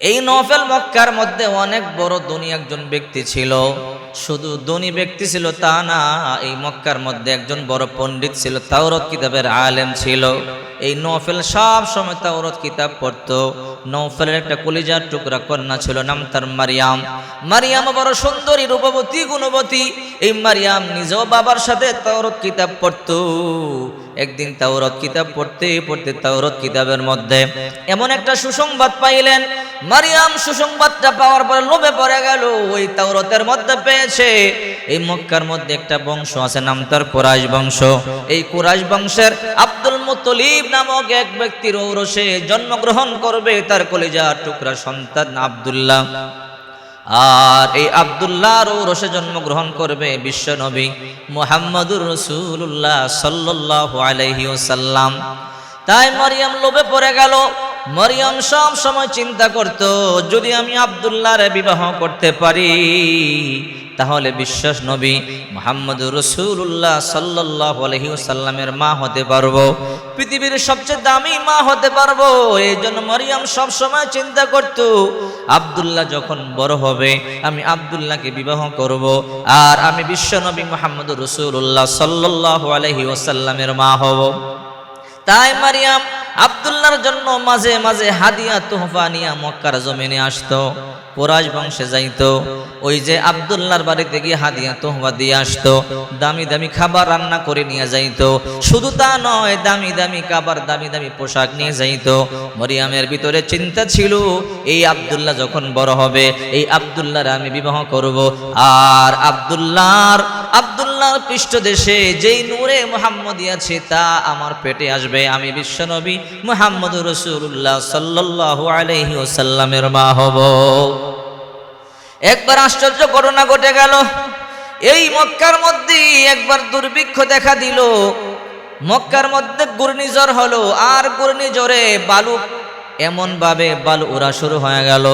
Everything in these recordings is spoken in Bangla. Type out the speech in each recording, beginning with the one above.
এই নফেল মক্কার মধ্যে অনেক বড় ধনী একজন ব্যক্তি ছিল। শুধু ধনী ব্যক্তি ছিল তা না, এই মক্কার মধ্যে একজন বড় পণ্ডিত ছিল তাও কিতাবের আলেম ছিল। এই নফেল সব সময় তাওরত কিতাব পড়তো। নফেলের একটা কলিজার টুকরা কন্যা ছিল, নাম তার মারিয়াম। মারিয়াম বড় সুন্দরী, রূপবতী, গুণবতী। এই মারিয়াম নিজেও বাবার সাথে তাওরত কিতাব পড়তো। একদিন তাওরত কিতাব পড়তে পড়তে তাওরত কিতাবের মধ্যে এমন একটা সুসংবাদ পাইলেন। মারিয়াম সুসংবাদটা পাওয়ার পরে লোভে পড়ে গেল, ওই তাওরতের মধ্যে পেয়েছে। এই মক্কার মধ্যে একটা বংশ আছে, নাম তার কোরাইশ বংশ। এই কোরাইশ বংশের আব্দুল মুতলিব নামক এক ব্যক্তির ঔরসে জন্মগ্রহণ করবে, তার কলিজার টুকরা সন্তান আব্দুল্লাহ। আর এই আবদুল্লাহর রসে জন্মগ্রহণ করবে বিশ্ব নবী মোহাম্মদুর রসুল্লাহ সাল্লাহ আলহি ওসাল্লাম তাই মরিয়ম লোভে পড়ে গেল। মরিয়ম সব সময় চিন্তা করত, যদি আমি আবদুল্লাহর বিবাহ করতে পারি তাহলে বিশ্বাস নবী মোহাম্মদ রসুল্লাহ সাল্লাহ আলহিউসাল্লামের মা হতে পারব। পৃথিবীর সবচেয়ে দামি মা হতে পারব। এই জন্য মরিয়াম সবসময় চিন্তা করত, আবদুল্লাহ যখন বড় হবে, আমি আবদুল্লাহকে বিবাহ করব। আর আমি বিশ্ব নবী মোহাম্মদ রসুল্লাহ সাল্লাহ আলহি ওসাল্লামের মা হব। তাই মারিয়াম, আবদুল্লাহর জন্য মাঝে মাঝে হাদিয়া তোহফা নিয়া মক্কার জমিনে আসতো কোরাজ বংশে যাইতো। ওই যে আবদুল্লাহর বাড়িতে গিয়ে হাদিয়া তোহফা দিয়ে আসতো, দামি দামি খাবার রান্না করে নিয়ে যাইতো। শুধু তা নয়, দামি দামি খাবার, দামি দামি পোশাক নিয়ে যাইতো। মরিয়ামের ভিতরে চিন্তা ছিল, এই আবদুল্লাহ যখন বড় হবে, এই আবদুল্লাহর আমি বিবাহ করব। আর আবদুল্লাহর আবদুল্লাহর পৃষ্ঠদেশে যেই নূরে মোহাম্মদ আছে, তা আমার পেটে আসবে। আমি বিশ্বনবী মোহাম্মদ রসুল্লাহ সাল্লাহ আলহি ওসাল্লামের মা হব। একবার আশ্চর্য ঘটনা ঘটে গেল। এই মক্কার মধ্যে একবার দুর্ভিক্ষ দেখা দিল। মক্কার মধ্যে ঘূর্ণিঝড় হলো, আর ঘূর্ণিঝড়ে বালু এমন ভাবে বালু ওরা শুরু হয়ে গেল।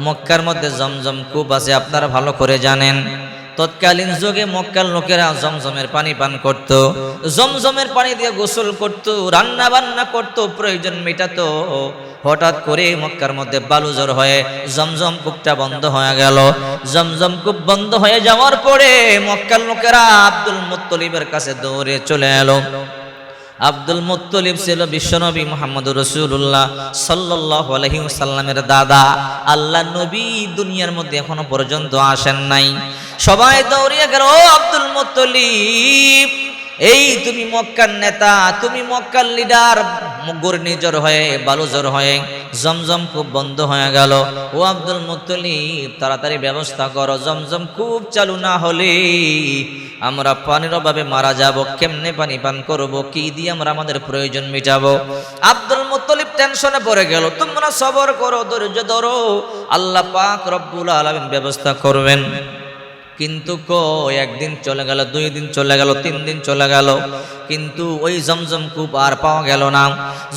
মক্কার মধ্যে জমজম কূপ আছে, আপনারা ভালো করে জানেন। তৎকালীন যুগে মক্কাল লোকেরা জমজমের পানি পান করত। জমজমের পানি দিয়ে গোসল করত, রান্না বান্না করত, প্রয়োজন মেটাতো। হঠাৎ করে মক্কার মধ্যে বালুজর হয়ে জমজম কূপটা বন্ধ হয়ে গেল। জমজম কূপ বন্ধ হয়ে যাওয়ার পরে মক্কার লোকেরা আব্দুল মুত্তলিবের কাছে দৌড়ে চলে এলো। আব্দুল মুত্তলিব ছিল বিশ্বনবী মোহাম্মদ রসুল্লাহ সাল্লাহ আলহিমসাল্লামের দাদা। আল্লাহ নবী দুনিয়ার মধ্যে এখনও পর্যন্ত আসেন নাই। সবাই দৌড়িয়ে গেল, ও আব্দুল মুত্তলিব এই তুমি মক্কার নেতা, তুমি মক্কার লিডার। ঘূর্ণিঝড় হয়ে, বালুজর হয়ে, জমজম খুব বন্ধ হয়ে গেল। ও আব্দুল মুত্তলিব, তাড়াতাড়ি ব্যবস্থা করো, জমজম খুব চালু না হলে আমরা পানির অভাবে মারা যাব। কেমনে পানি পান করব? কি দিয়ে আমরা আমাদের প্রয়োজন মিটাবো? আব্দুল মুত্তলিব টেনশনে পড়ে গেল। তোমরা সবর করো, ধৈর্য ধরো। আল্লাহ পাক রব্বুল আলামিন ব্যবস্থা করবেন। কিন্তু ক একদিন চলে গেল, দুই দিন চলে গেল, তিন দিন চলে গেল। কিন্তু ওই জমজম কূপ আর পাওয়া গেল না।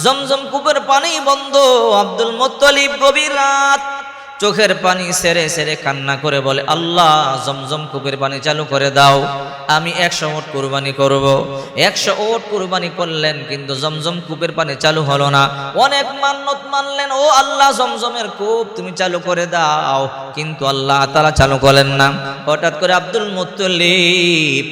জমজম কূপের পানি বন্ধ। আব্দুল মোত্তলিব গভীর রাত চোখের পানি সেরে সেরে কান্না করে বলে, আল্লাহ, জমজম কূপের পানি চালু করে দাও, আমি একশো ওট কুরবানি করব। একশো ওট কুরবানি করলেন, কিন্তু জমজম কূপের পানি চালু হলো না। অনেক মান্যত মানলেন, ও আল্লাহ, জমজমের কূপ তুমি চালু করে দাও। কিন্তু আল্লাহ তারা চালু করলেন না। হঠাৎ করে আব্দুল মুত্তলিব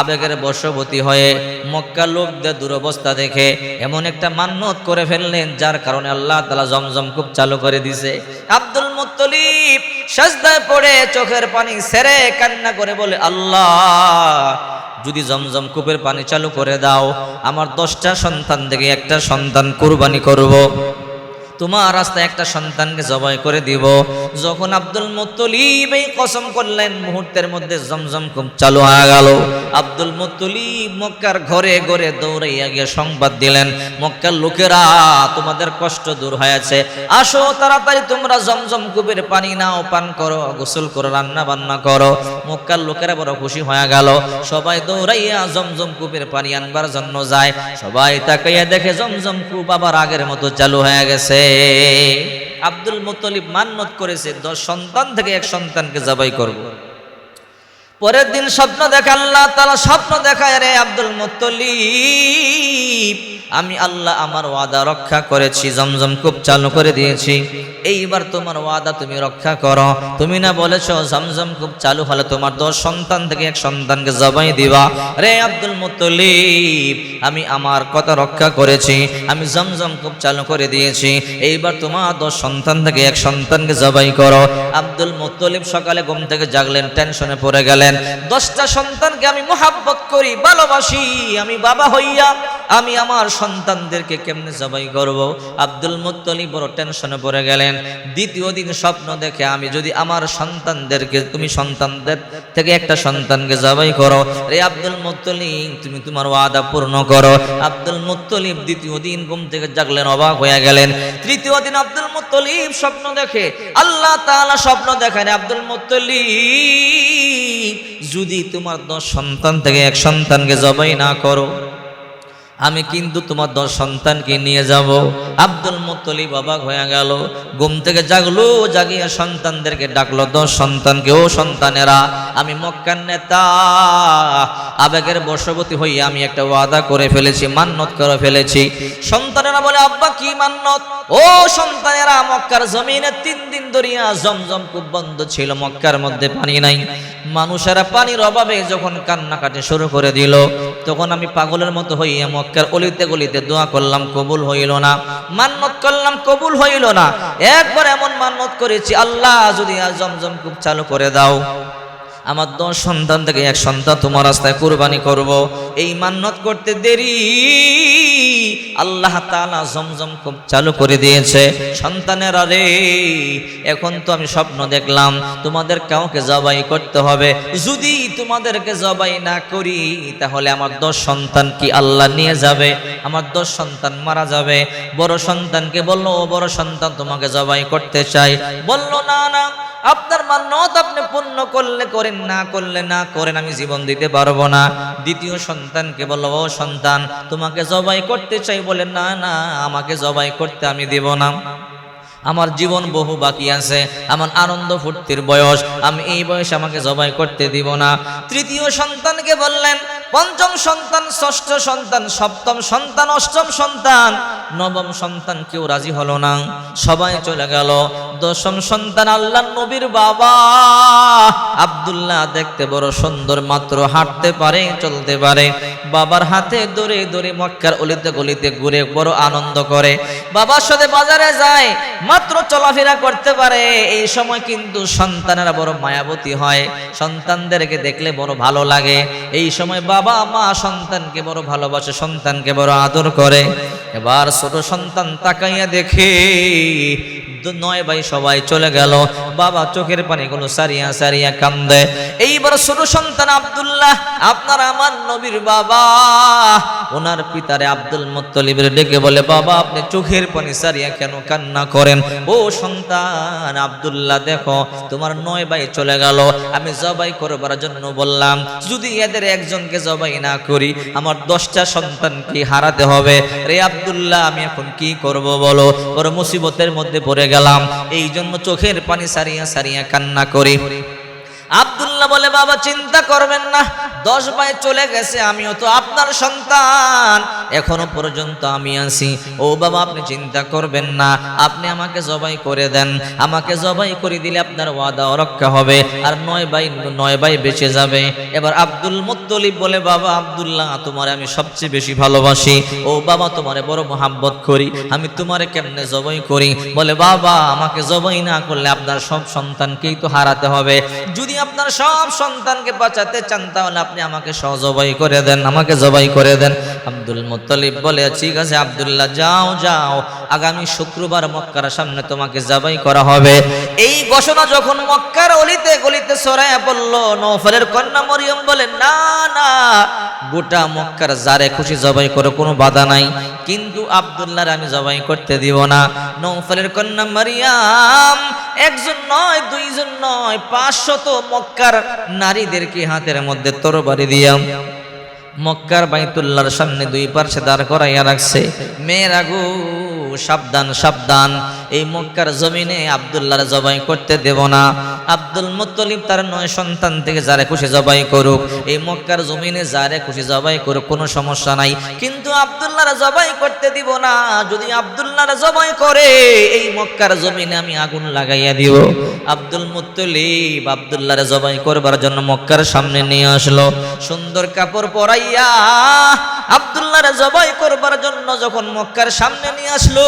আবেগের বশবতী হয়ে মক্কা লোকদের দুরবস্থা দেখে এমন একটা মান্যত করে ফেললেন, যার কারণে আল্লাহ তালা জমজম খুব চালু করে দিছে আব্দুল মুত্তলিব সাজদায় পড়ে চোখের পানি সেরে কান্না করে বলে, আল্লাহ, যদি জমজম কূপের পানি চালু করে দাও, আমার দশটা সন্তান থেকে একটা সন্তান কুরবানি করব। তোমার রাস্তায় একটা সন্তানকে জবাই করে দিব। যখন আব্দুল মুত্তলিব এই কসম করলেন, মুহূর্তের মধ্যে জমজম খুব চালু হয়ে গেল। আব্দুল মুত্তলিব মক্কার ঘরে ঘরে দৌড়াইয়া গিয়ে সংবাদ দিলেন, মক্কার লোকেরা, তোমাদের কষ্ট দূর হয়েছে। আসো তাড়াতাড়ি, তোমরা জমজম কূপের পানি নাও, পান করো, গোসল করো রান্না বান্না করো। মক্কার লোকেরা বড় খুশি হয়ে গেল। সবাই দৌড়াইয়া জমজম কূপের পানি আনবার জন্য যায়। সবাই তাকাইয়া দেখে জমজম কূপ আবার আগের মতো চালু হয়ে গেছে। আব্দুল মুতলিব মান্নত করেছে দশ সন্তান থেকে এক সন্তানকে জবাই করব। পরের দিন স্বপ্ন দেখা আল্লাহ তালা স্বপ্ন দেখায় রে আব্দুল মুতলিব আমি আল্লাহ আমার ওয়াদা রক্ষা করেছি, জমজম খুব চালু করে দিয়েছি। এইবার তোমার ওয়াদা তুমি রক্ষা করো। তুমি না বলেছ জমজম খুব চালু হলে তোমার দশ সন্তান থেকে এক সন্তানকে জবাই দিবা। রে আব্দুল মুত্তলিব, আমি আমার কথা রক্ষা করেছি, আমি জমজম খুব চালু করে দিয়েছি। এইবার তোমার দশ সন্তান থেকে এক সন্তানকে জবাই করো। আব্দুল মুত্তলিব সকালে ঘুম থেকে জাগলেন, টেনশনে পড়ে গেলেন। দশটা সন্তানকে আমি মোহাব্বত করি, ভালোবাসি, আমি বাবা হইয়া আমি আমার সন্তানদেরকে কেমনে জবাই করব? আব্দুল মুত্তলিব বড় টেনশনে পড়ে গেলেন। দ্বিতীয় দিন স্বপ্ন দেখে, আমি যদি আমার সন্তানদেরকে, তুমি সন্তানদের থেকে একটা সন্তানকে জবাই করো, রে আব্দুল মুত্তলিব তুমি তোমার ওয়াদা পূর্ণ করো। আব্দুল মুত্তলিব দ্বিতীয় দিন ঘুম থেকে জাগলেন, অবাক হয়ে গেলেন। তৃতীয় দিন আব্দুল মুত্তলিব স্বপ্ন দেখে, আল্লাহ তাআলা স্বপ্ন দেখেন আব্দুল মুত্তলিব যদি তোমার দশ সন্তান থেকে এক সন্তানকে জবাই না করো, আমি কিন্তু তোমার দশ সন্তানকে নিয়ে যাব। আব্দুল মুত্তলিব বাবা হয়ে গেল। ঘুম থেকে জাগলো, জাগিয়া সন্তানদেরকে ডাকলো, দশ সন্তানকে, ও সন্তানেরা, আমি মক্কার নেতা। আবেগের বশবতী হইয়া আমি একটা ওয়াদা করে ফেলেছি, মান্নত করে ফেলেছি। সন্তানেরা বলে, আব্বা, কি মান্নত? ও সন্তানেরা, মক্কার জমিনে তিন দিন ধরিয়া জমজম খুব বন্ধ ছিল, মক্কার মধ্যে পানি নাই। মানুষেরা পানির অভাবে যখন কান্নাকাটি শুরু করে দিল, তখন আমি পাগলের মতো হইয়া মক্কার অলিতে গলিতে দোয়া করলাম, কবুল হইল না। মান্নত করলাম, কবুল হইল না। একবার এমন মান্নত করেছি, আল্লাহ যদি আজ জমজম খুব চালু করে দাও। আমার দশ সন্তান থেকে এক সন্তান তোমার রাস্তায় কোরবানি করব। এই মান্নত করতে দেরি। আল্লাহ তাআলা জমজম খুব চালু করে দিয়েছে। সন্তানেরা রে, এখন তো আমি স্বপ্ন দেখলাম, তোমাদের কাউকে জবাই করতে হবে। যদি তোমাদেরকে জবাই না করি, তাহলে আমার দশ সন্তান কি আল্লাহ নিয়ে যাবে? আমার দশ সন্তান মারা যাবে। বড় সন্তানকে বলল বড় সন্তান, তোমাকে জবাই করতে চাই। বলল, না না। আপনার মান্যত আপনি পূর্ণ করলে করেন, না করলে না করেন, আমি জীবন দিতে পারব না। দ্বিতীয় সন্তানকে বলল, ও সন্তান, তোমাকে জবাই করতে চাই বলে, না না, আমাকে জবাই করতে আমি দেব না। আমার জীবন বহু বাকি আছে আমার আনন্দ ফুর্তির বয়স, আমি এই বয়সে আমাকে জবাই করতে দিব না। তৃতীয় সন্তানকে বললেন, পঞ্চম সন্তান, ষষ্ঠ সন্তান, সপ্তম সন্তান, অষ্টম সন্তান। নবম সন্তান কেউ রাজি হলো না, সবাই চলে গেল। দশম সন্তান আল্লাহ নবীর বাবা। আব্দুল্লাহ দেখতে বড় সুন্দর, মাত্র হাঁটতে পারে, চলতে পারে। বাবার হাতে দৌড়ে দৌড়ে মক্কার অলিতে গলিতে ঘুরে বড় আনন্দ করে। বাবার সাথে বাজারে যায় মাত্র চলাফেরা করতে পারে, এই সময় কিন্তু সন্তানেরা বড় মায়াবতী হয়। সন্তানদেরকে দেখলে বড় ভালো লাগে। এই সময় বাবা মা সন্তানকে বড় ভালোবাসে, সন্তানকে বড় আদর করে। এবার ছোট সন্তান তাকাইয়া দেখে নয় ভাই, সবাই চলে গেল। বাবা চোখের পানিগুলো সারিয়া সারিয়া কান্দে। এইবার ছোট সন্তান আব্দুল্লাহ, আপনার আমার নবীর বাবা। ওনার পিতারে আব্দুল মুত্তলিবের ডেকে বলে, বাবা, আপনি চোখের পানি সারিয়া কেন কান্না করেন? ও সন্তান আব্দুল্লাহ, দেখো, তোমার নয় ভাই চলে গেল। আমি জবাই করবার জন্য বললাম, যদি এদের একজনকে জবাই না করি, আমার দশটা সন্তানকে হারাতে হবে। রে আবদুল্লাহ, আমি এখন কি করব বলো? ওর মুসিবতের মধ্যে পড়ে গেলাম। এই জন্য চোখের পানি সারিয়া সারিয়া কান্না করি। আব্দুল্লাহ বলে, বাবা, চিন্তা করবেন না, দশ ভাই চলে গেছে, আমিও তো আপনার সন্তান। এখনও পর্যন্ত আমি আছি। ও বাবা, আপনি চিন্তা করবেন না, আপনি আমাকে জবাই করে দেন। আমাকে জবাই করে দিলে আপনার ওয়াদা রক্ষা হবে, আর নয় ভাই নয় ভাই বেঁচে যাবে। এবার আব্দুল মুত্তলিব বলে, বাবা, আব্দুল্লাহ, তোমারে আমি সবচেয়ে বেশি ভালোবাসি। ও বাবা, তোমারে বড় মোহাব্বত করি, আমি তোমারে কেমনে জবাই করি? বলে, বাবা, আমাকে জবাই না করলে আপনার সব সন্তানকেই তো হারাতে হবে। যদি আপনার সব সন্তানকে বাঁচাতে চান, তাহলে আপনি আমাকে সহজবাই করে দেন, আমাকে জবাই করে দেন। আব্দুল মুত্তলিব বলে, ঠিক আছে আব্দুল্লাহ, যাও যাও। আগামী শুক্রবার মক্কার সামনে তোমাকে জবাই করা হবে। এই ঘোষণা যখন মক্কার অলিতে গলিতে সরাইয়া বলল নৌফলের কন্যা মরিয়ম বলে, না না, গোটা মক্কার যারে খুশি জবাই করে, কোনো বাধা নাই। কিন্তু আব্দুল্লাহর আমি জবাই করতে দিব না। নৌফলের কন্যা মারিয়াম, একজন নয়, দুইজন নয়, পাঁচশত মক্কার নারীদেরকে হাতের মধ্যে তরবারি দিয়াম মক্কার বাইতুল্লাহর সামনে দুই পার্শ্বে দাঁড় করাইয়া রাখছে। মেয়েরা গো, সাবধান সাবধান। এই মক্কার জমিনে আব্দুল্লাহর জবাই করতে দেব না। আব্দুল মুত্তলিব তার নয় সন্তান থেকে যারে খুশি জবাই করুক। এই মক্কার জমিনে যারে খুশি জবাই করুক, কোনো সমস্যা নাই। কিন্তু আব্দুল্লাহর জবাই করতে দিব না। যদি আব্দুল্লাহর জবাই করে, এই মক্কার জমিনে আমি আগুন লাগাইয়া দিব। আব্দুল মুত্তলিব আব্দুল্লাহর জবাই করবার জন্য মক্কার সামনে নিয়ে আসলো। সুন্দর কাপড় পরাইয়া আব্দুল্লাহর জবাই করবার জন্য যখন মক্কার সামনে নিয়ে আসলো,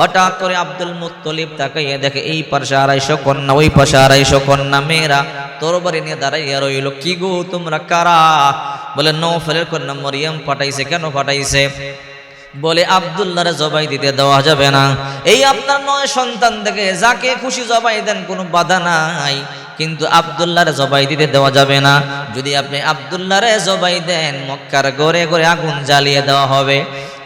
হঠাৎ করে আব্দুল মুত্তলিব তাকাইয়া দেখে, এই পাশে আড়াইশো কন্যা, ওই পাশে আড়াইশো কন্যা মেয়েরা তরবারি নিয়ে দাঁড়াইয়া রইল। কি গো তোমরা, কারা? বলে নৌফেলের কন্যা মরিয়াম পাঠাইছে, কেন পাঠাইছে? বলে, আবদুল্লাহরে জবাই দিতে দেওয়া যাবে না। এই আপনার নয় সন্তান থেকে যাকে খুশি জবাই দেন, কোনো বাধা নাই। কিন্তু আবদুল্লাহরে জবাই দিতে দেওয়া যাবে না। যদি আপনি আবদুল্লাহরে জবাই দেন, মক্কার গড়ে গড়ে আগুন জ্বালিয়ে দেওয়া হবে।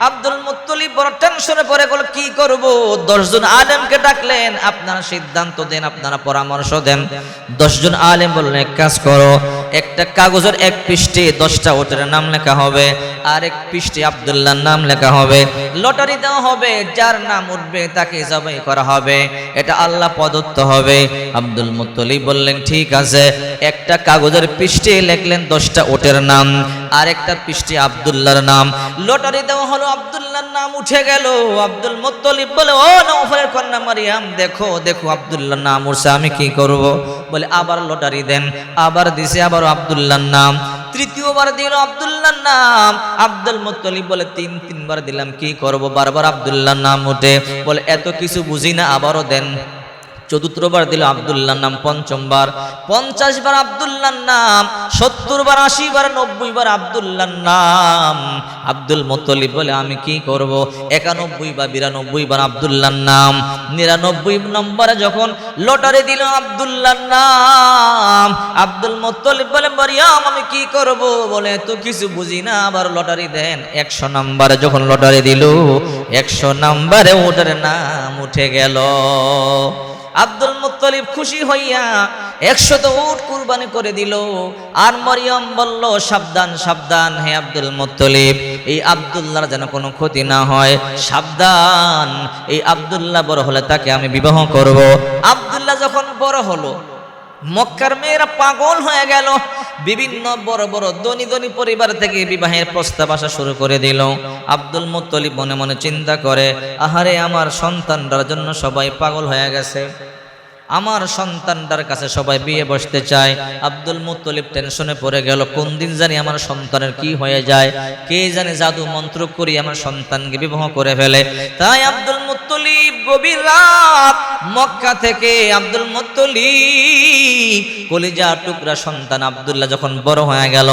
আব্দুল মুত্তলিব বড় টেনশনে পড়ে গেল, কি করব? দশজন আলেমকে ডাকলেন, আপনারা সিদ্ধান্ত দেন, আপনারা পরামর্শ দেন। দশজন আলেম বললেন, এক কাজ করো, একটা কাগজের এক পৃষ্ঠে দশটা ওটের নাম লেখা হবে, আর এক পৃষ্ঠে আবদুল্লাহর নাম লেখা হবে। লটারি দেওয়া হবে, যার নাম উঠবে তাকে জবাই করা হবে। এটা আল্লাহ প্রদত্ত হবে। আব্দুল মুত্তলিব বললেন, ঠিক আছে। একটা কাগজের পৃষ্ঠে লিখলেন দশটা ওটের নাম আর একটা পৃষ্ঠে আবদুল্লাহর নাম। লটারি দেওয়া হলো আবদুল্লাহর নাম উঠে গেল। আব্দুল মুত্তলিব বলে, ও নৌফলের কন্যা মারিয়াম, দেখো দেখো আবদুল্লাহর নাম উঠছে, আমি কি করব? বলে, আবার লটারি দেন। আবার দিছে আবার আবদুল্লাহর নাম। তৃতীয়বার দিল আবদুল্লাহ নাম। আব্দুল মুত্তলিব বলে, তিন, তিনবার দিলাম, কি করব? বারবার আবদুল্লাহ নাম উঠে বলে, এত কিছু বুঝি না, আবারও দেন। চতুর্থবার দিল আবদুল্লাহ নাম, পঞ্চমবার। পঞ্চাশ বার আবদুল্লাহ নাম সত্তর বার আশি বার নব্বই বার আবদুল্লাহ নাম। আব্দুল মুত্তলিব বলে, আমি কি করব? একানব্বই বা বিরানব্বই বার আবদুল্লাহ নাম। নিরানব্বই নম্বরে যখন লটারি দিল আবদুল্লাহ নাম, আব্দুল মুত্তলিব বলে, মরিয়াম, আমি কি করব? বলে, তো কিছু বুঝি না, আবার লটারি দেন। একশো নম্বরে যখন লটারি দিল, একশো নম্বরে ওটার নাম উঠে গেল। আব্দুল মুত্তলিব খুশি হইয়া একশত উট কুরবানি করে দিল। আর মরিয়ম বলল, সাবধান সাবধান হে আব্দুল মুত্তলিব, এই আবদুল্লার যেন কোনো ক্ষতি না হয়। সাবধান, এই আবদুল্লাহ বড় হলে তাকে আমি বিবাহ করব। আবদুল্লাহ যখন বড় হলো মক্কার মেয়েরা পাগল হয়ে গেল। বিভিন্ন বড় বড় ধনী ধনী পরিবার থেকে বিবাহের প্রস্তাব আসা শুরু করে দিল। আব্দুল মুত্তলিব মনে মনে চিন্তা করে, আহারে আমার সন্তানটার জন্য সবাই পাগল হয়ে গেছে। আমার সন্তানটার কাছে সবাই বিয়ে বসতে চায়। আব্দুল মুত্তলিব টেনশনে পড়ে গেল, কোন দিন জানি আমার সন্তানের কি হয়ে যায়? কে জানে জাদু মন্ত্র করি আমার সন্তানকে বিবাহ করে ফেলে। তাই আব্দুল মুত্তলিব গভীর মক্কা থেকে আব্দুল মুত্তলিব কলিজা টুকরা সন্তান আব্দুল্লাহ যখন বড় হয়ে গেল,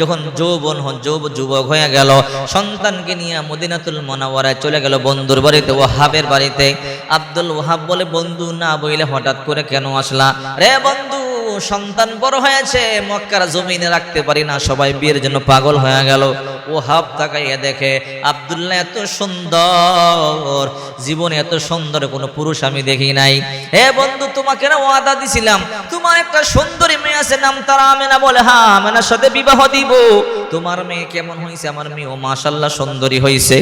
যখন যৌবন যৌব যুবক হয়ে গেল, সন্তানকে নিয়ে মদিনাতুল মনাওয়ারায় চলে গেল বন্ধুর বাড়িতে ওহাবের বাড়িতে। আব্দুল ওহাব বলে, বন্ধু, না বইলে হঠাৎ করে কেন আসলা? রে বন্ধু, সন্তান বড় হয়েছে, মক্কার জমিনে রাখতে পারি না, সবাই বিয়ের জন্য পাগল হয়ে গেল। ওহাব তাকাইয়া দেখে, আব্দুল্লাহ, এত সুন্দর। জীবনে এত সুন্দর কোনো পুরুষ আমি দেখি নাই। হে বন্ধু, তোমাকে না ওয়াদা দিছিলাম। তোমার একটা সুন্দরী মেয়ে আছে, নাম তারা আমেনা বলে। হ্যাঁ আমেনার সাথে বিবাহ দিব। তোমার মেয়ে কেমন হয়েছে আমার মেয়ে ও মাশাল্লাহ সুন্দরী হয়েছে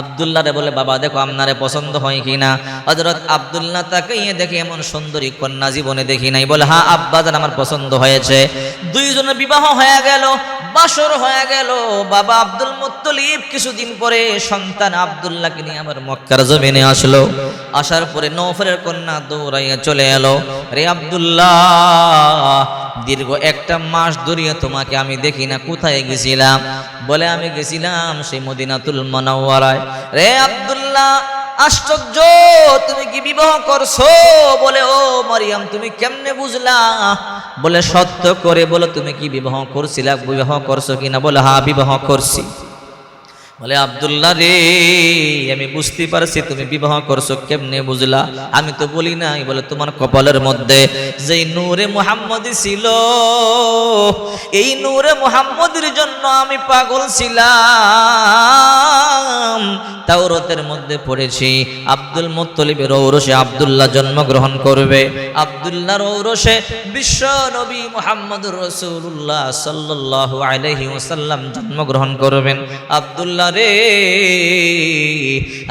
আবদুল্লাহ রে বলে, বাবা, দেখো আপনারে পছন্দ হয় কিনা? হজরত আবদুল্লাহ তাকে দেখে, এমন সুন্দরী কন্যা জীবনে দেখি নাই। বলে হ্যাঁ আব্বাজান আমার পছন্দ হয়েছে। দুইজনের বিবাহ হয়ে গেল। বাসর হয়ে গেল, বাবা আব্দুল মুত্তলিব কিছুদিন পরে সন্তান আবদুল্লাহকে নিয়ে আমার মক্কার জমিনে আসলো। আসার পরে নৌফরের কন্যা দৌড়াইয়া চলে এলো, রে আবদুল্লাহ, দীর্ঘ একটা মাস ধরিয়া তোমাকে আমি দেখি না, কোথায় গেছিলাম? বলে, আমি গেছিলাম সেই মদিনাতুল মনাওয়ারায়। রে আব্দুল্লাহ আশ্চর্য, তুমি কি বিবাহ করছ? বলে, ও মারিয়াম, তুমি কেমনে বুঝলা? বলে, সত্য করে বলো, তুমি কি বিবাহ করছিলা? বিবাহ করছ কিনা? বলে হা বিবাহ করছি। বলে, আব্দুল্লাহ রে, আমি বুঝতে পারছি তুমি বিবাহ করছ কেমনে বুঝলা? আমি তো বলি নাই, বলে, তোমার কপালের মধ্যে যেই নূরে মুহাম্মদ ছিল, এই নূরে মুহাম্মদের জন্য আমি পাগল ছিলাম। তাওরতের মধ্যে পড়েছি, আব্দুল মুত্তলিবের ঔরসে আব্দুল্লাহ জন্মগ্রহণ করবে। আব্দুল্লাহর ঔরসে বিশ্ব নবী মুহাম্মদ রসুল্লাহ সাল্লাল্লাহু আলাইহি ওয়াসাল্লাম জন্মগ্রহণ করবেন। আব্দুল্লাহ রে।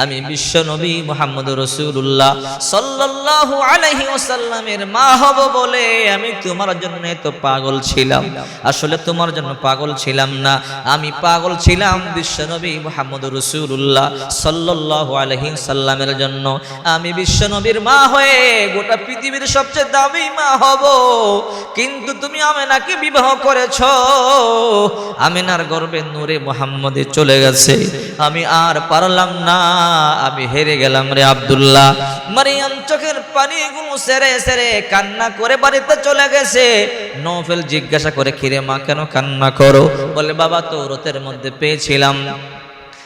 আমি বিশ্ব নবী মোহাম্মদ রসুল্লাহ সাল্লাল্লাহু আলাইহি ওয়াসাল্লামের মা হব বলে আমি তোমার জন্য এত পাগল ছিলাম। আসলে তোমার জন্য পাগল ছিলাম না। আমি পাগল ছিলাম বিশ্ব নবী মোহাম্মদ রসুল্লাহ সাল্লাল্লাহু আলাইহি সাল্লামের জন্য। আমি বিশ্ব নবীর মা হয়ে গোটা পৃথিবীর সবচেয়ে দামি মা হব। কিন্তু তুমি আমি নাকি বিবাহ করেছ? আমেনার গর্বে নূরে মোহাম্মদে চলে গেছে। আমি আর পারলাম না, আমি হেরে গেলাম রে আবদুল্লাহ। মারিয়াম চোখের পানি পানিগুলো সেরে সেরে কান্না করে বাড়িতে চলে গেছে। নফেল জিজ্ঞাসা করে, খিরে মা, কেন কান্না করো? বলে, বাবা, তো রথের মধ্যে পেয়েছিলাম।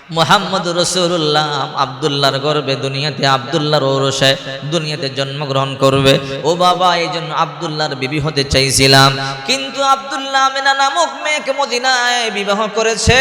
মোহাম্মদ রসুল্লাহ আবদুল্লাহর গর্বে দুনিয়াতে আবদুল্লাহর ওরসে দুনিয়াতে জন্মগ্রহণ করবে। ও বাবা এই জন্য আবদুল্লাহর বিবি হতে চাইছিলাম। কিন্তু আবদুল্লাহ আমিনা নামক মেয়েকে মদিনায় বিবাহ করেছে।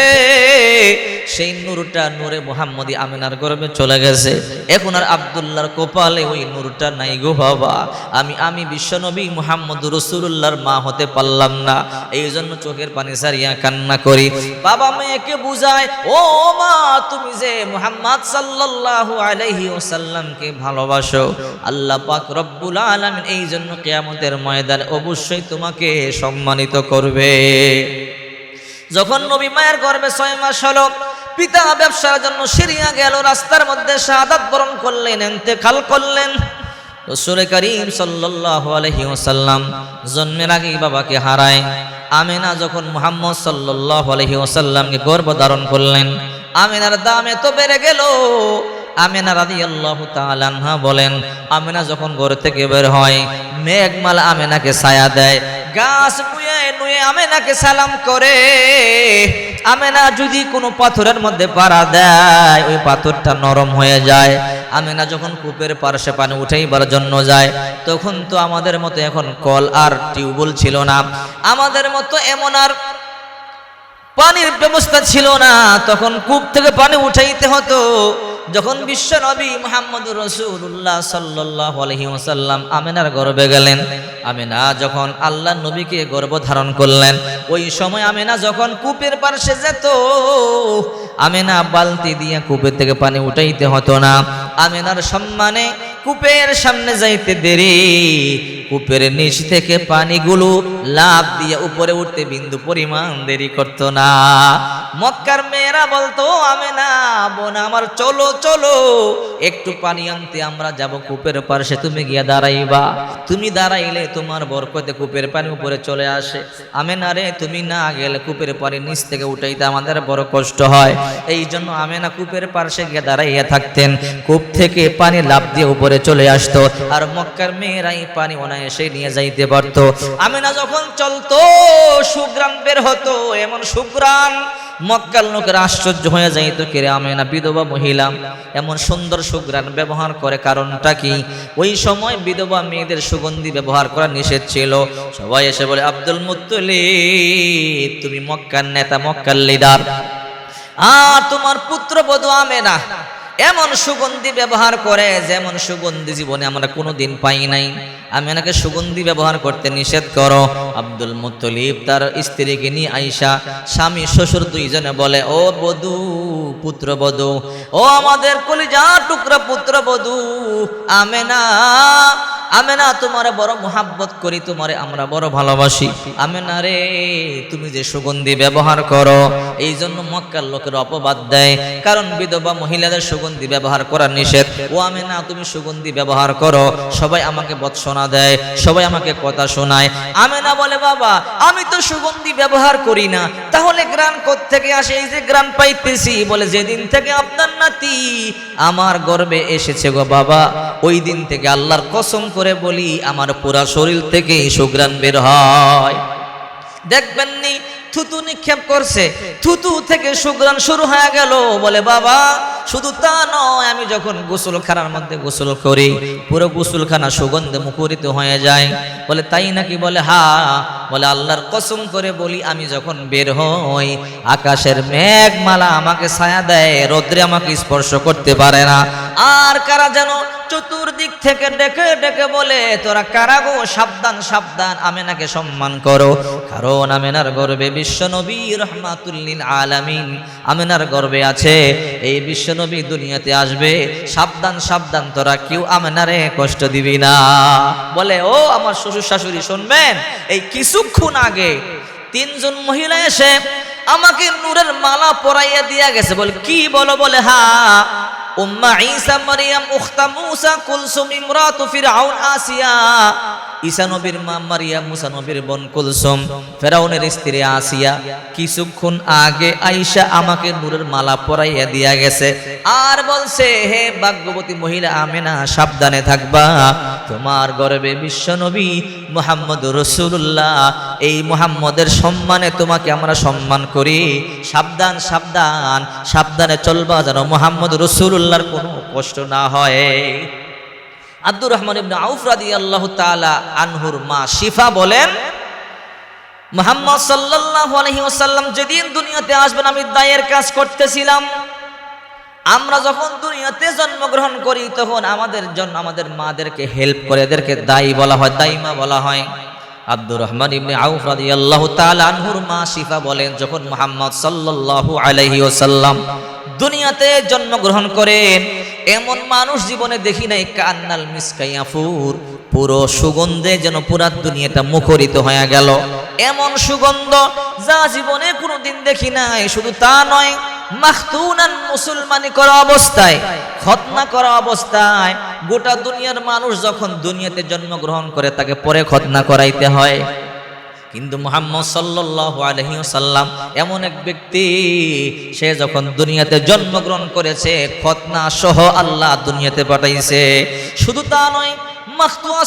সেই নূরটা নূরে মোহাম্মদি আমিনার গর্বে চলে গেছে। এখন আর আবদুল্লাহর কপালে ওই নূরটা নাই গো বাবা। আমি আমি বিশ্বনবী মোহাম্মদ রসুল্লাহর মা হতে পারলাম না। এই জন্য চোখের পানি সারিয়া কান্না করি। বাবা, মেয়েকে বুঝায়, ও মা তুমি যে মুহাম্মদ সাল্লাল্লাহু আলাইহি ওয়াসাল্লামকে ভালোবাসো, আল্লাহ পাক রব্বুল আলামিন এই জন্য কিয়ামতের ময়দান অবশ্যই তোমাকে সম্মানিত করবে। যখন নবী মায়ের গর্ভে ছয় মাস হলো, পিতা ব্যবসার জন্য সিরিয়া গেল, রাস্তার মধ্যে শাহাদাত বরণ করলেন এতেকাল করলেন। রসুল করিম সাল্লাল্লাহু আলাইহি ওয়াসাল্লাম জন্মের আগেই বাবাকে হারায়। আমেনা যখন মুহাম্মদ সাল্লাল্লাহু আলাইহি ওয়াসাল্লামকে গর্ভ ধারণ করলেন আমেনার দাম এত বেড়ে গেল। আমেনা রাদিয়াল্লাহু তাআলা আনহা বলেন, আমেনা যখন ঘর থেকে বের হয়, মেঘমালা আমিনাকে ছায়া দেয়, গাছ নুয়ে নুয়ে আমেনাকে সালাম করে। আমেনা যদি কোনো পাথরের মধ্যে পাড়া দেয়, ওই পাথরটা নরম হয়ে যায়। আমেনা যখন কূপের পার্শ্বে পানি উঠাইবার জন্য যায়, তখন তো আমাদের মতো এখন কল আর টিউবওয়েল ছিল না। আমাদের মতো এমন আর পানির ব্যবস্থা ছিল না, তখন কূপ থেকে পানি উঠাইতে হতো। যখন বিশ্ব নবী মোহাম্মদ রসুল্লাহ সাল্লাহ আলহি ওসাল্লাম আমেনার গর্বে গেলেন, আমেনা যখন আল্লাহ নবীকে গর্ব ধারণ করলেন, ওই সময় আমেনা যখন কূপের পার্শ্বে যেত, আমেনা বালতি দিয়ে কূপের থেকে পানি উঠাইতে হতো না। আমেনার সম্মানে কূপের সামনে যাইতে দেরি। কূপের নিচ থেকে পানিগুলো লাভ দিয়ে উপরে উঠতে বিন্দু পরিমাণ দেরি করতো না। মক্কার মেয়েরা বলতো, আমি না, বোন আমার, চলো চলো। একটু পানি আনতে আমরা যাব কূপের পাশে তুমি গিয়া দাঁড়াইবা। তুমি দাঁড়াইলে তোমার বরকতে কূপের পানি উপরে চলে আসে। আমি না রে, তুমি না গেলে কূপের পানি নিচ থেকে উঠাইতে আমাদের বড় কষ্ট হয়। এই জন্য আমি না কূপের পাশে গিয়ে দাঁড়াইয়া থাকতেন। কূপ থেকে পানি লাভ দিয়ে উপরে চলে আসতো। আর মক্কার মেয়েরাই পানি অনায়াসে নিয়ে যাইতে পারতো। আমি না যখন চলতো, সুগ্রাম বের হতো, এমন সুগ্রাম। মক্কাল লোকের আশ্চর্য হয়ে যাইতো কেরে আমি না বিধবা মহিলা? এমন সুন্দর সুগ্রাণ ব্যবহার করে, কারণটা কি? ওই সময় বিধবা মেয়েদের সুগন্ধি ব্যবহার করা নিষেধ ছিল। সবাই এসে বলে, আব্দুল মুত্তলিব, তুমি মক্কার নেতা, মক্কার লিডার আর তোমার পুত্র পুত্রবধূ আমেনা এমন সুগন্ধি ব্যবহার করে যেমন সুগন্ধি জীবনে আমরা কোনো দিন পাই নাই। আমি এনাকে সুগন্ধি ব্যবহার করতে নিষেধ করো। আব্দুল মুত্তলিব তার স্ত্রীকে নিয়ে আইসা স্বামী, শ্বশুর দুইজনে বলে, ও বধু, পুত্র বধু, ও আমাদের কলিজা টুকরা পুত্র বধু, আমেনা আমেনা, তোমার বড় মোহাব্বত করি, তোমারে আমরা বড় ভালোবাসি। আমেনা রে, তুমি যে সুগন্ধি ব্যবহার করো এই জন্য মক্কার লোকের অপবাদ দেয়, কারণ বিধবা মহিলাদের সুগন্ধি ব্যবহার করা নিষেধ। ও আমেনা, তুমি সুগন্ধি ব্যবহার করো, সবাই আমাকে বৎসনা দেয়, সবাই আমাকে কথা শোনায়। আমেনা বলে, বাবা, আমি তো সুগন্ধি ব্যবহার করি না, তাহলে গ্রাম থেকে আসে? এই যে গ্রাম পাইতেছি। বলে, যেদিন থেকে আপনার নাতি আমার গর্বে এসেছে গো বাবা, ওই দিন থেকে আল্লাহর কসম করে বলি, আমার পুরা শরীর থেকে সুগ্রাণ বের হয়। দেখবেননি, থুতু নিক্ষেপ করছে। থুতু থেকে সুগ্রাণ শুরু হয়ে গেল। বলে, বাবা, শুধু তা নয়, আমি যখন গোসলখানার মধ্যে গোসল করি, পুরো গোসলখানা সুগন্ধে মুখরিত হয়ে যায়। বলে, তাই নাকি? বলে, হা। বলে, আল্লাহর কসম করে বলি, আমি যখন বের হই, আকাশের মেঘমালা আমাকে ছায়া দেয়, রৌদ্রে আমাকে স্পর্শ করতে পারে না। আর কারা যেন চতুর্দিক থেকে ডেকে ডেকে বলে, তোরা কারা গো? সাবধান সাবধান, আমেনাকে সম্মান করো। কারণ আমেনার গর্বে বিশ্বনবী রহমাতুল্লিল আলামিন। আমেনার গর্বে আছে, এই বিশ্বনবী দুনিয়াতে আসবে। সাবধান সাবধান, তোরা কেউ আমেনারে কষ্ট দিবি না। বলে, ও আমার শ্বশুর শাশুড়ি, শুনবেন? এই কিছুক্ষণ আগে তিনজন মহিলা এসে আমাকে নূরের মালা পরাইয়া দিয়া গেছে। বলে, কি বলো? বলে, হা, উম্মা ঈসা মারিয়াম, উখতা মুসা, কুলসুম ইমরাতু ফিরআউন, আসিয়া। ঈসা নবীর মা মারিয়াম, মুসা নবীর বোন কুলসুম, ফেরাউনের স্ত্রী আসিয়া কিছুক্ষণ আগে আয়েশা আমাকে নূরের মালা পরাইয়া দিয়া গেছে। আর বলছে, হে ভাগ্যবতী মহিলা, আমেনা, সাবধানে থাকবা। তোমার গর্বে বিশ্বনবী মোহাম্মদ রসুল্লাহ এই মোহাম্মদের সম্মানে তোমাকে আমরা সম্মান করি। সাবধান সাবধান, সাবধানে চলবা যেন মুহাম্মদ রসুল্লাহর কোনো কষ্ট না হয়। আব্দুর রহমান ইবনে আউফ রাদিয়াল্লাহু তাআলা আনহুর মা শিফা বলেন, মোহাম্মদ সাল্লাল্লাহু আলাইহি ওয়াসাল্লাম যেদিন দুনিয়াতে আসবেন, আমি দায়ের কাজ করতেছিলাম। আমরা যখন দুনিয়াতে জন্মগ্রহণ করি, তখন আমাদের জন্য আমাদের মাদেরকে হেল্প করে, এদেরকে দায়ী বলা হয় দাইমা বলা হয়। আব্দুর রহমান ইবনে আউফ রাদিয়াল্লাহু তাআলা আনহুর মা শিফা বলেন, যখন মুহাম্মদ সাল্লাল্লাহু আলাইহি ওয়াসাল্লাম দুনিয়াতে জন্মগ্রহণ করেন, এমন মানুষ জীবনে দেখি নাই, কান্নাল মিসকাইয়াফুর পুরো সুগন্ধে যেন পুরা দুনিয়াটা মুখরিত হয়ে গেল। এমন সুগন্ধ যা জীবনে কোনোদিন দেখি নাই, শুধু তা নয় মাখতুনান মুসলমানি করা অবস্থায় খতনা করা অবস্থায়, গোটা দুনিয়ার মানুষ যখন দুনিয়াতে জন্মগ্রহণ করে, তাকে পরে খতনা করাইতে হয়। কিন্তু মোহাম্মদ সাল্লাল্লাহু আলাইহি ওয়াসাল্লাম এমন এক ব্যক্তি, সে যখন দুনিয়াতে জন্মগ্রহণ করেছে খতনা সহ আল্লাহ দুনিয়াতে পাঠাইছে। শুধু তা নয় মাখতুয়া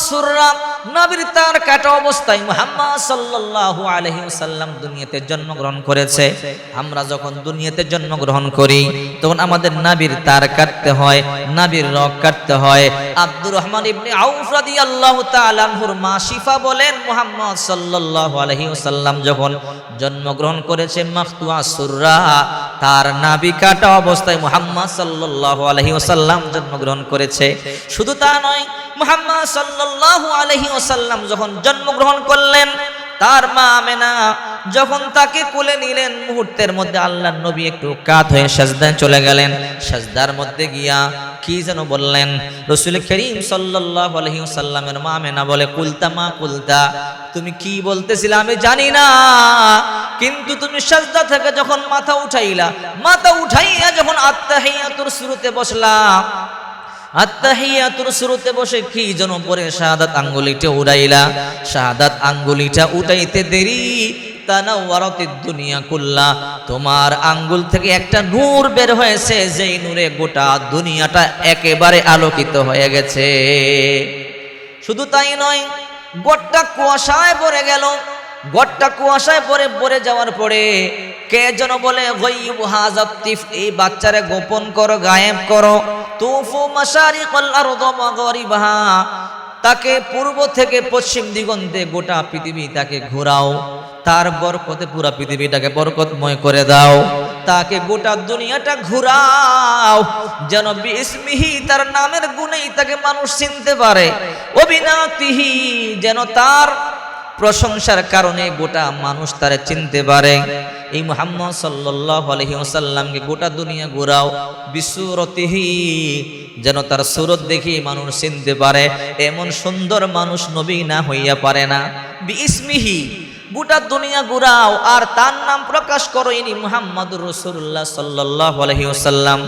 জন্মগ্রহণ করেছে। আমরা যখন দুনিয়াতে জন্মগ্রহণ করি, তখন আমাদের হয় রক কাটতে হয়। আব্দুর রহমান বলেন, মুহাম্মদ সাল্লাল্লাহু আলাইহি যখন জন্মগ্রহণ করেছে মাখতুয়া সুররা তার নাবি কাটা অবস্থায় মুহাম্মদ সাল্লাল্লাহু আলাইহি ওসাল্লাম জন্মগ্রহণ করেছে। শুধু তা নয়, মুহাম্মদ সাল্লাল্লাহু আলাইহি ওসাল্লাম যখন জন্মগ্রহণ করলেন তার মা আমেনা যখন তাকে কোলে নিলেন, মুহূর্তের মধ্যে আল্লাহ নবী একটু কাত হয়ে সাজদায় চলে গেলেন। সাজদার মধ্যে গিয়া কি যেন বললেন, রসুল করিম সাল্লাল্লাহু আলাইহি ওয়াসাল্লামের মা আমেনা বলে, কুলতা মা কুলতা, তুমি কি বলতেছিলে আমি জানি না, কিন্তু তুমি সাজদা থেকে যখন মাথা উঠাইলা, মাথা উঠাইয়া যখন আত্মাহিয়াতুর শুরুতে বসলা আত্তাহিয়াতুর শুরুতে বসে কি যেন পরে শাহাদাত আঙ্গুলিটা উড়াইলা। শাহাদাত আঙ্গুলিটা উঠাইতে দেরি। দুনিয়া কুল্লা। তোমার আঙ্গুল থেকে একটা নূর বের হয়েছে, যেই নূরে গোটা দুনিয়াটা একেবারে আলোকিত হয়ে গেছে। শুধু তাই নয়, গোটটা কুয়াশায় পড়ে গেল। গোটটা কুয়াশায় পরে পরে যাওয়ার পরে কে যেন বলে এই বাচ্চারে গোপন করো, গায়েব করো। তুফু আরদ মাগরিবাহা, তাকে পূর্ব থেকে পশ্চিম দিগন্তে গোটা পৃথিবী তাকে ঘোরাও। তার বরকতে পুরা পৃথিবীটাকে বরকতময় করে দাও। তাকে গোটা দুনিয়াটা ঘুরাও। যেন বিসমিহি তার নামের গুণেই তাকে মানুষ চিনতে পারে। অবিনাতিহি যেন তার প্রশংসার কারণে গোটা মানুষ তারে চিনতে পারে। এই মুহাম্মদ ওয়াসাল্লামকে গোটা দুনিয়া ঘোরাও, বিসুরতিহি, যেন তার সুরত দেখি মানুষ চিনতে পারে। এমন সুন্দর মানুষ নবী না হইয়া পারে না। বিসমিহি গোটা দুনিয়া ঘুরাও, আর তার নাম প্রকাশ করো ইনি মুহাম্মদুর রসুল্লাহ সাল্লাল্লাহু আলাইহি ওয়াসাল্লাম।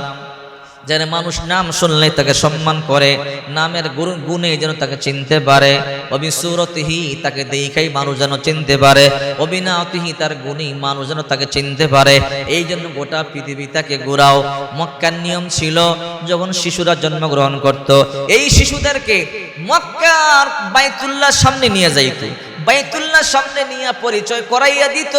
যেন মানুষ নাম শুনলে তাকে সম্মান করে, নামের গুণ যেন তাকে চিনতে পারে, অবিসুরতিহি তাকে দেখাই মানুষ যেন চিনতে পারে অবিনাতিহি তার গুণী মানুষ যেন তাকে চিনতে পারে। এই জন্য গোটা পৃথিবী তাকে ঘোরাও মক্কার নিয়ম ছিল যখন শিশুরা জন্মগ্রহণ করত, এই শিশুদেরকে মক্কার বাইতুল্লাহ সামনে নিয়ে যাইত। বাইতুল্লাহ সামনে নিয়ে পরিচয় করাইয়া দিত।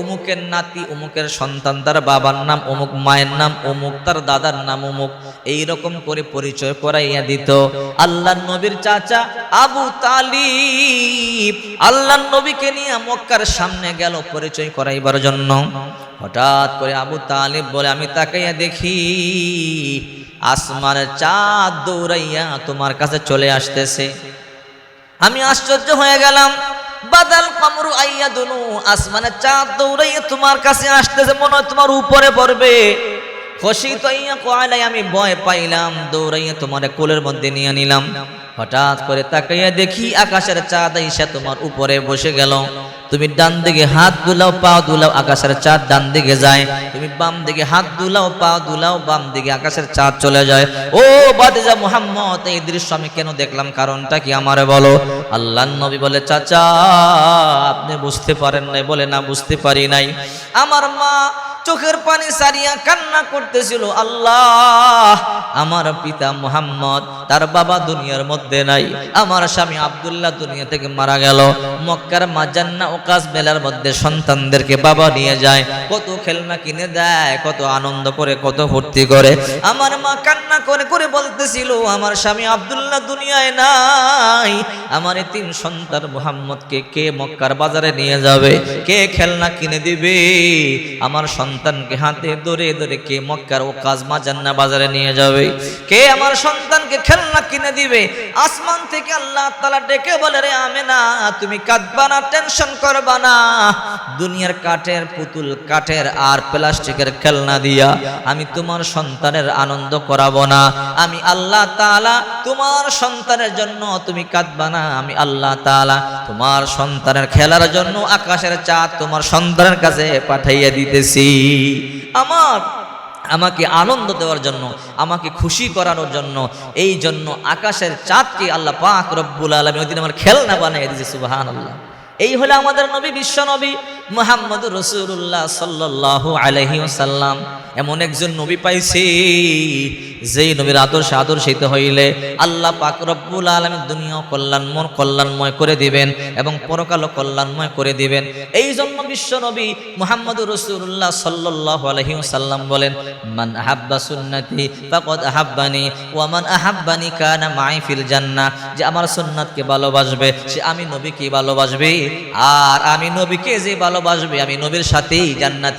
অমুকের নাতি অমুকের সন্তান, তার বাবার নাম অমুক মায়ের নাম অমুক তার দাদার নাম অমুক এই রকম করে পরিচয় করাইয়া দিত। আল্লাহ নবীর চাচা আবু তালিব আল্লাহ নবীকে নিয়ে মক্কার সামনে গেল পরিচয় করাইবার জন্য। হঠাৎ করে আবু তালিব বলে, আমি তাকাইয়া দেখি, আসমানের চাঁদ দৌড়াইয়া তোমার কাছে চলে আসতেছে। আমি আশ্চর্য হয়ে গেলাম। বাদাল কামরু আইয়া দুনু আসমানে চাঁদ দৌড়াইয়া তোমার কাছে আসতেছে, মনে হয় তোমার উপরে পড়বে। আমি ভয় পাইলাম, দৌড়াইয়া তোমার কোলের মধ্যে নিয়ে নিলাম। হঠাৎ করে তাকাইয়া দেখি আকাশের চাঁদ তোমার উপরে বসে গেল। তুমি ডান দিকে হাত দুলাও, পা দুলাও, আকাশের চাঁদ ডান দিকে যায়। তুমি বাম দিকে হাত দুলাও, পা দুলাও, বাম দিকে আকাশের চাঁদ চলে যায়। ও বাদেজা মুহাম্মদ, এই দৃশ্য আমি কেন দেখলাম? কারণটা কি আমারে বলো? আল্লাহ নবী বলে, চাচা, আপনি বুঝতে পারেন নাই, বলে না, বুঝতে পারি নাই। আমার মা চোখের পানি সারিয়া কান্না করতেছিল আল্লাহ আমার পিতা মুহাম্মদ, তার বাবা দুনিয়ার মধ্যে নাই। আমার স্বামী আব্দুল্লাহ দুনিয়া থেকে মারা গেল। মক্কার মাজান্না ওকাজ মেলার মধ্যে সন্তানদেরকে বাবা নিয়ে যায়। কত খেলনা কিনে দেয়, কত আনন্দ করে, কত ফুর্তি করে। আমার মা কান্না করে করে বলতেছিল, আমার স্বামী আব্দুল্লাহ দুনিয়ায় নাই। আমার তিন সন্তান মুহাম্মদকে কে মক্কার বাজারে নিয়ে যাবে? কে খেলনা কিনে দিবে? আমার সন্তানকে হাতে ধরে ধরে কে মক্কার ও কাজ মাজান্না বাজারে নিয়ে যাবে? কে আমার সন্তানকে খেলনা কিনে দিবে? আসমান থেকে আল্লাহ তালা ডেকে বলে, রে আমে না তুমি কাঁদবা না, টেনশন করবা না। দুনিয়ার কাঠের পুতুল কাঠের আর প্লাস্টিকের খেলনা দিয়া আমি তোমার সন্তানের আনন্দ করাবো না। আমি আল্লাহ তাআলা তোমার সন্তানের জন্য তুমি কাঁদবা না। আমি আল্লাহ তাআলা তোমার সন্তানের খেলার জন্য আকাশের চাঁদ তোমার সন্তানের কাছে পাঠাইয়া দিতেছি। আমার আমাকে আনন্দ দেওয়ার জন্য, আমাকে খুশি করানোর জন্য, এই জন্য আকাশের চাঁদকে আল্লাহ পাক রব্বুল আলমী ওই দিন আমার খেলনা বানিয়ে দিয়েছে সুবাহান আল্লাহ এই হলো আমাদের নবী, বিশ্ব নবী মোহাম্মদ রসুল্লাহ সাল্লাহ আলহি সাল্লাম এমন একজন নবী পাইছি, যেই নবীর আদর্শ আদর্শিত হইলে আল্লাহ পাক রব্বুল আলমী দুনিয়া কল্যাণময় কল্যাণময় করে দিবেন এবং পরকালও কল্যাণময় করে দিবেন। এই জন্য বিশ্ব নবী মোহাম্মদ রসুল্লাহ সাল্লাহ আলহি সাল্লাম বলেন, মান আহাব্বা সুন্নতি ফাকদ আহাব্বানি ওয়া মান আহাব্বানি কানা মাই ফিল জান্নাহ। যে আমার সুন্নাতকে ভালোবাসবে, সে আমি নবীকে ভালোবাসবে। আর আমি নবীকে যে ভালোবাসবে আমি নবীর সাথেই জান্নাতে